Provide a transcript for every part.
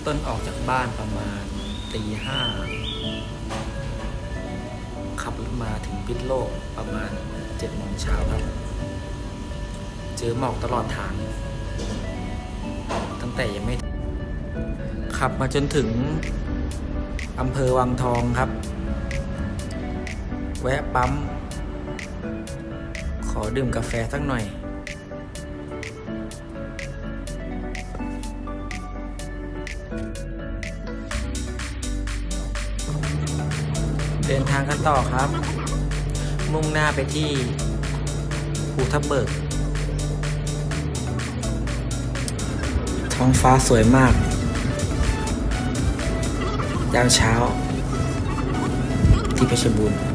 ริ่มต้นออกจากบ้านประมาณตีห้าขับรถมาถึงพิษโลกประมาณเจ็ดโมงเช้าครับ เจอหมอกตลอดทาง ตั้งแต่ยังไม่ ขับมาจนถึงอำเภอวังทองครับ แวะปั๊ม ขอดื่มกาแฟสักหน่อยางกันต่อครับ มุ่งหน้าไปที่ภูทับเบิก ท้องฟ้าสวยมาก ยามเช้า ที่เพชรบูรณ์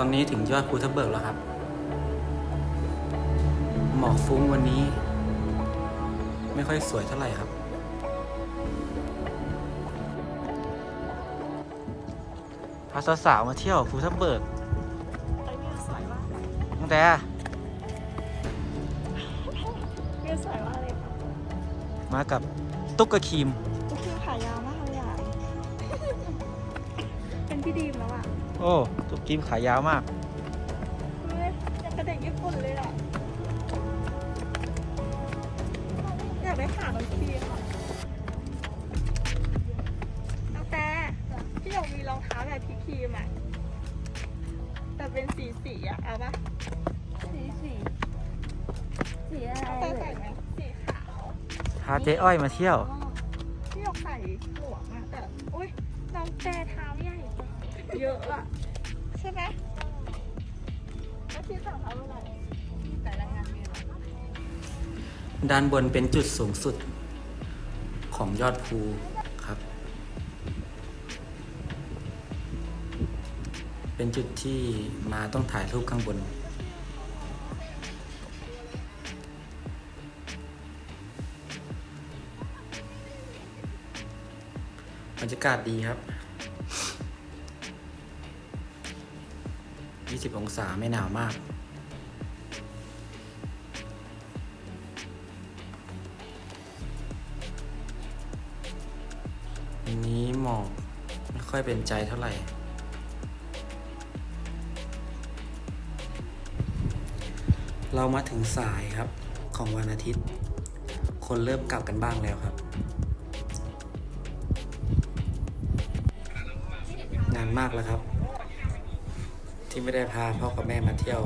อนนี้ถึงยอดภูทับเบิกแล้วครับ หมอกฟุ้งวันนี้ ไม่ค่อยสวยเท่าไหร่ครับพาสาวๆมาเที่ยวภูทับเบิกไอ้เนี่ยสวยมากตั้งแต่เนี่ยสวยมากเลยค่ะมากับตุ๊กกะครีม ก็คือขายาวมากเลยอะ เป็นพี่ดีมแล้วอะโอ้ตุ๊กครีมขายาวมากเฮ้ยยังกระเด็กญี่ปุ่นเลยอะอยากได้ขาน้องครีมอะน้องแต่พี่อยากมีรองเท้าแบบพี่ครีมอะแต่เป็นสีสีๆอะเอาปะสีสีสีอะไรน้องแต่ใส่ไหมสีขาวพาเจ๊อ้อยมาเที่ยว พี่อยากใส่หมวกอะแต่อุ้ยน้องแต่เท้าใหญ่จัง เยอะอะใช่ไหมแล้วพี่สั่งเท้าเท่าไหร่แต่ละงานมีอะไรด้านบนเป็นจุดสูงสุดของยอดภูครับ เป็นจุดที่มาต้องถ่ายรูปข้างบน บรรยากาศดีครับ 20องศาไม่หนาวมาก อันนี้หมอกไม่ค่อยเป็นใจเท่าไหร่ เรามาถึงสายครับของวันอาทิตย์ คนเริ่มกลับกันบ้างแล้วครับ นานมากแล้วครับ ที่ไม่ได้พาพ่อกับแม่มาเที่ยว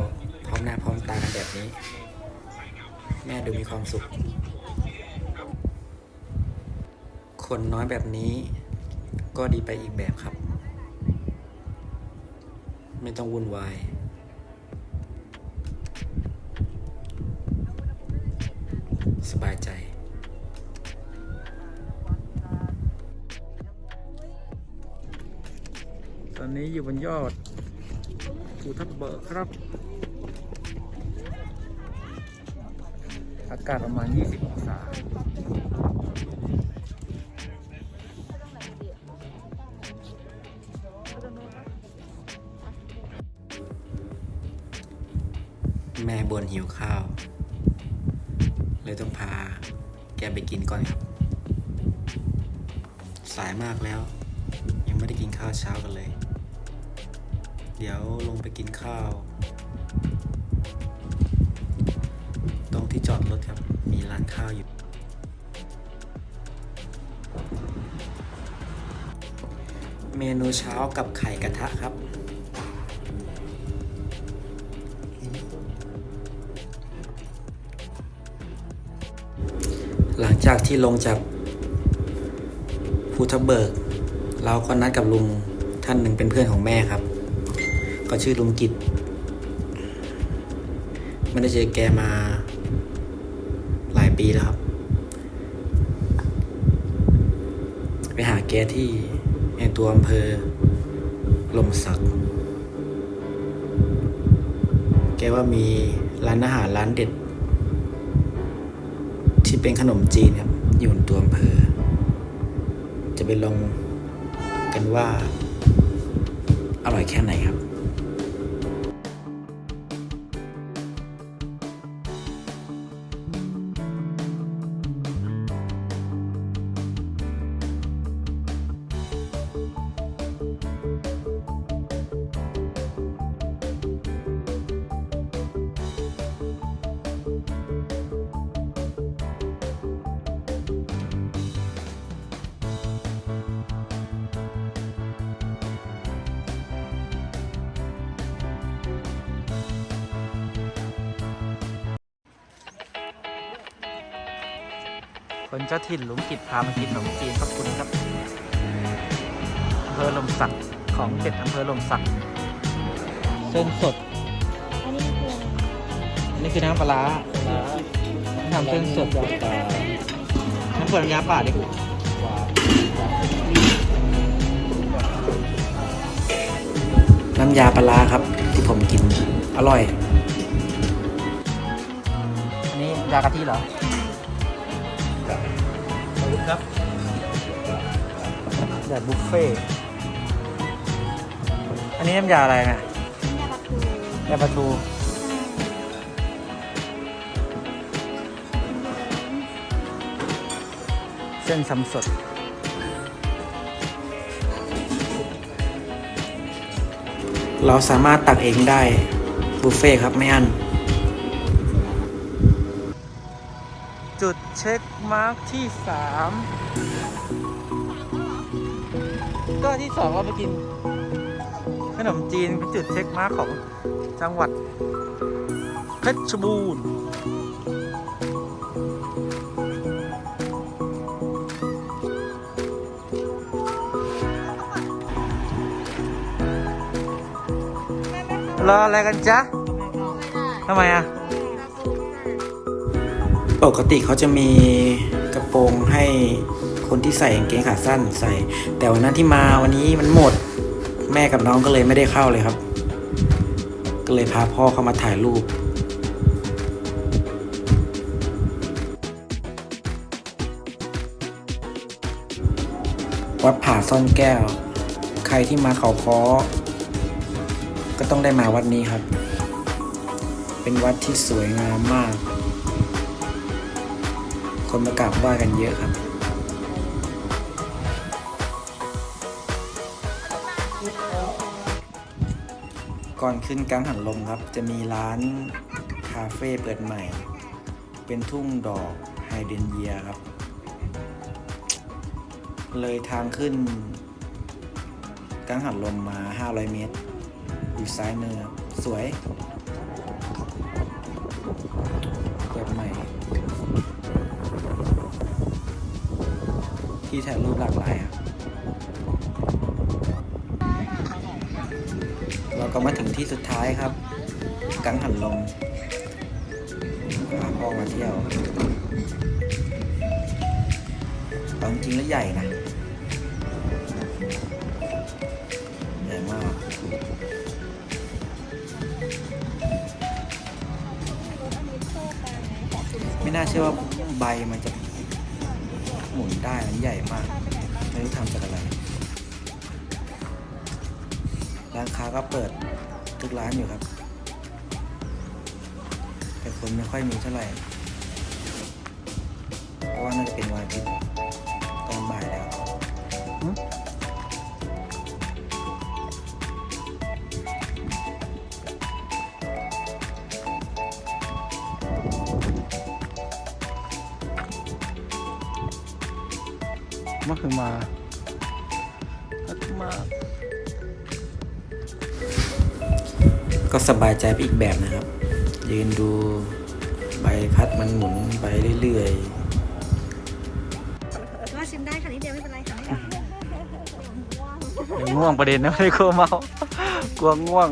พร้อมหน้าพร้อมตากันแบบนี้ แม่ดูมีความสุข คนน้อยแบบนี้ ก็ดีไปอีกแบบครับ ไม่ต้องวุ่นวายสบายใจ ตอนนี้อยู่บนยอด ภูทับเบิกครับ อากาศประมาณ 20 องศาแม่บนหิวข้าว เลยต้องพาแกไปกินก่อนครับ สายมากแล้ว ยังไม่ได้กินข้าวเช้ากันเลย เดี๋ยวลงไปกินข้าว ตรงที่จอดรถครับ มีร้านข้าวอยู่ เมนูเช้ากับไข่กระทะครับหลังจากที่ลงจากภูทับเบิก เราก็นัดกับลุงท่านหนึ่งเป็นเพื่อนของแม่ครับ ก็ชื่อลุงกิจไม่ได้เจอแกมาหลายปีแล้วครับ ไปหาแกที่ในตัวอำเภอลมสัก แกว่ามีร้านอาหารร้านเด็ด ที่เป็นขนมจีนครับ อยู่ในตัวอำเภอ จะไปลองกันว่า อร่อยแค่ไหนครับ คนเจ้าถิ่นหลุมกิจพามากินขนมจีนขอบคุณครับอำเภอลมสักของเด็ดอำเภอลมสักเส้นสด อันนี้คืออะไรอันนี้คือน้ำปลาร้าทำเส้นสดน้ำเปิดน้ำยาป่าดิน้ำยาปลาร้าครับ ที่ผมกิน อร่อย อันนี้ยากะทิเหรอขอบ คุณครับแบบบุฟเฟ่ต์อันนี้น้ำยาอะไรนะยาปลาทูยาปลาทูเส้นซ้ำสดเราสามารถตักเองได้บุฟเฟ่ต์ครับไม่อัน เช็คมาร์กที่สามก็ที่สองเราไปกิน ขนมจีนเป็นจุดเช็คมาร์กของจังหวัดเพชรบูรณ์รออะไรกันจ๊ะทำไมอะ ปกติเขาจะมีกระโปรงให้คนที่ใส่กางเกงขาสั้นใส่ แต่วันนั้นที่มาวันนี้มันหมด แม่กับน้องก็เลยไม่ได้เข้าเลยครับ ก็เลยพาพ่อเข้ามาถ่ายรูปวัดผาซ่อนแก้ว ใครที่มาเขาคอก็ต้องได้มาวัดนี้ครับ เป็นวัดที่สวยงามมาก คนมากราบไหว้กันเยอะครับ ก่อนขึ้นกังหันลมครับ จะมีร้านคาเฟ่เปิดใหม่ เป็นทุ่งดอกไฮเดรนเยียครับ เลยทางขึ้นกังหันลมมา 500 เมตร อยู่ซ้ายมือสวย ที่ถ่ายรูปหลากหลายครับเราก็มาถึงที่สุดท้ายครับ กังหันลมพาพ่อมาเที่ยวตอนจริงแล้วใหญ่นะใหญ่มากไม่น่าเชื่อว่าใบมันจะ หมุนได้มันใหญ่มากไม่รู้ทำจากอะไรร้านค้าก็เปิดทุกร้านอยู่ครับ แต่คนไม่ค่อยมีเท่าไหร่เพราะว่าน่าจะเป็นวันอาทิตย์ตอนบ่ายแล้ว หึมาคือมามาก็สบายใจไปอีกแบบนะครับ ยืนดูใบพัดมันหมุนไปเรื่อยว่าชิมได้ค่ะนิดเดียวไม่เป็นไรค่ะไม่เป็นไรๆง่วงประเด็นนะไม่ได้กลัวเมากลัวง่วง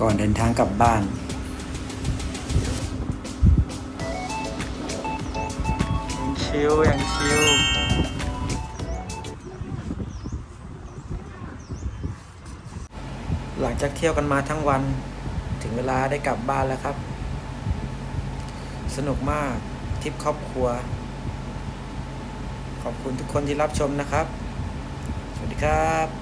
กก่อนเดินทางกลับบ้าน ชิวยังชิลหลังจากเที่ยวกันมาทั้งวัน ถึงเวลาได้กลับบ้านแล้วครับ สนุกมากทริปครอบครัว ขอบคุณทุกคนที่รับชมนะครับ สวัสดีครับ